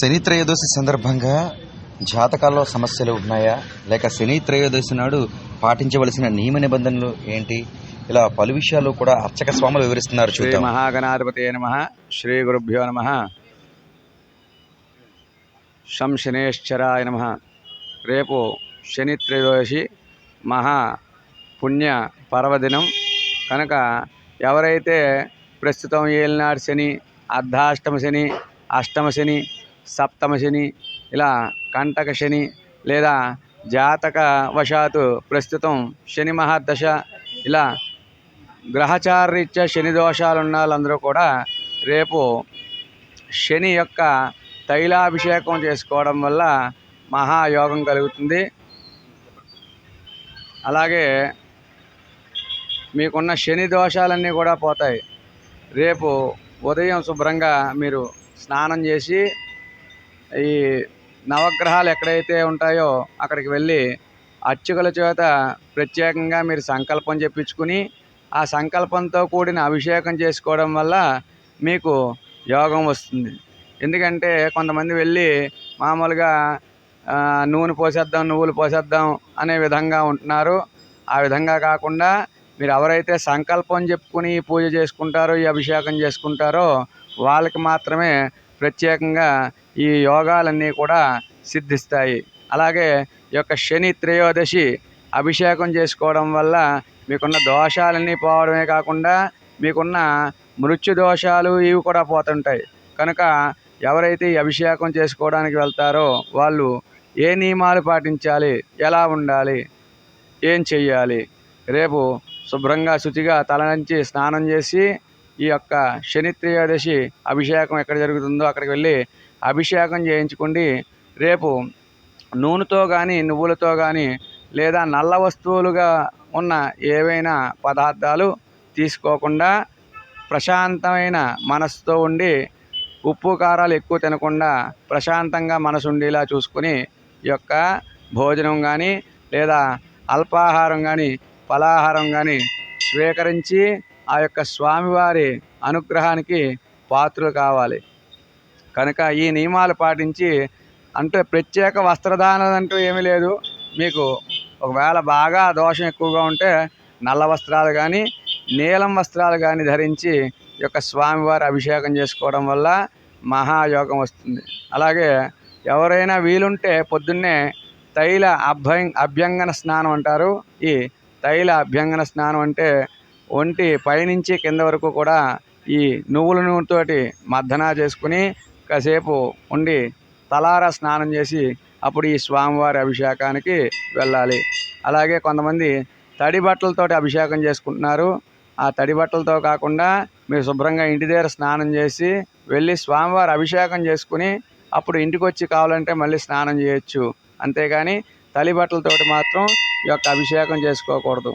శని త్రయోదశి సందర్భంగా జాతకాల్లో సమస్యలు ఉన్నాయా? లేక శని త్రయోదశి నాడు పాటించవలసిన నియమ నిబంధనలు ఏంటి? ఇలా పలు విషయాలు కూడా అర్చక స్వాములు వివరిస్తున్నారు శ్రీ మహాగణాధిపతి నమ. శ్రీ గురుభ్యో నమ. శం శనేశ్వరాయ నమ. రేపు శని త్రయోదశి మహా పుణ్య పర్వదినం. కనుక ఎవరైతే ప్రస్తుతం ఏలినాడు శని అర్ధాష్టమ శని అష్టమ శని సప్తమ శని ఇలా కంటక శని లేదా జాతక వశాత్తు ప్రస్తుతం శని మహాదశ ఇలా గ్రహచారరీత్యా శని దోషాలు ఉన్న వాళ్ళందరూ కూడా రేపు శని యొక్క తైలాభిషేకం చేసుకోవడం వల్ల మహాయోగం కలుగుతుంది. అలాగే మీకున్న శని దోషాలన్నీ కూడా పోతాయి. రేపు ఉదయం శుభ్రంగా మీరు స్నానం చేసి ఈ నవగ్రహాలు ఎక్కడైతే ఉంటాయో అక్కడికి వెళ్ళి అర్చకుల చేత ప్రత్యేకంగా మీరు సంకల్పం చెప్పించుకుని ఆ సంకల్పంతో కూడిన అభిషేకం చేసుకోవడం వల్ల మీకు యోగం వస్తుంది. ఎందుకంటే కొంతమంది వెళ్ళి మామూలుగా నూనె పోసేద్దాం నువ్వులు పోసేద్దాం అనే విధంగా ఉంటున్నారు. ఆ విధంగా కాకుండా మీరు ఎవరైతే సంకల్పం చెప్పుకుని ఈ పూజ చేసుకుంటారో ఈ అభిషేకం చేసుకుంటారో వాళ్ళకి మాత్రమే ప్రత్యేకంగా ఈ యోగాలన్నీ కూడా సిద్ధిస్తాయి. అలాగే ఈ యొక్క శని త్రయోదశి అభిషేకం చేసుకోవడం వల్ల మీకున్న దోషాలన్నీ పోవడమే కాకుండా మీకున్న మృత్యు దోషాలు ఇవి కూడా పోతుంటాయి. కనుక ఎవరైతే ఈ అభిషేకం చేసుకోవడానికి వెళ్తారో వాళ్ళు ఏ నియమాలు పాటించాలి? ఎలా ఉండాలి? ఏం చెయ్యాలి? రేపు శుభ్రంగా శుచిగా తల నుంచి స్నానం చేసి ఈ యొక్క శని త్రయోదశి అభిషేకం ఎక్కడ జరుగుతుందో అక్కడికి వెళ్ళి అభిషేకం చేయించుకోండి రేపు నూనెతో కానీ నువ్వులతో కానీ లేదా నల్ల వస్తువులుగా ఉన్న ఏవైనా పదార్థాలు తీసుకోకుండా ప్రశాంతమైన మనసుతో ఉండి ఉప్పు కారాలు ఎక్కువ తినకుండా ప్రశాంతంగా మనసు ఉండేలా చూసుకుని ఈ యొక్క భోజనం కానీ లేదా అల్పాహారం కానీ ఫలాహారం కానీ స్వీకరించి ఆ యొక్క స్వామివారి అనుగ్రహానికి పాత్రలు కావాలి. కనుక ఈ నియమాలు పాటించి అంటే ప్రత్యేక వస్త్రదానం అంటూ ఏమీ లేదు. మీకు ఒకవేళ బాగా దోషం ఎక్కువగా ఉంటే నల్ల వస్త్రాలు కానీ నీలం వస్త్రాలు కానీ ధరించి యొక్క స్వామివారి అభిషేకం చేసుకోవడం వల్ల మహాయోగం వస్తుంది. అలాగే ఎవరైనా వీలుంటే పొద్దున్నే తైల అభ్య అభ్యంగన స్నానం అంటారు. ఈ తైల అభ్యంగన స్నానం అంటే ఒంటి పైనుంచి కింద వరకు కూడా ఈ నువ్వుల నూనెతోటి మర్దన చేసుకుని కాసేపు ఉండి తలారా స్నానం చేసి అప్పుడు ఈ స్వామివారి అభిషేకానికి వెళ్ళాలి. అలాగే కొంతమంది తడి బట్టలతోటి అభిషేకం చేసుకుంటున్నారు. ఆ తడి బట్టలతో కాకుండా మీరు శుభ్రంగా ఇంటి దగ్గర స్నానం చేసి వెళ్ళి స్వామివారి అభిషేకం చేసుకుని అప్పుడు ఇంటికి వచ్చి కావాలంటే మళ్ళీ స్నానం చేయొచ్చు. అంతేగాని తలి బట్టలతోటి మాత్రం ఈ యొక్క అభిషేకం చేసుకోకూడదు.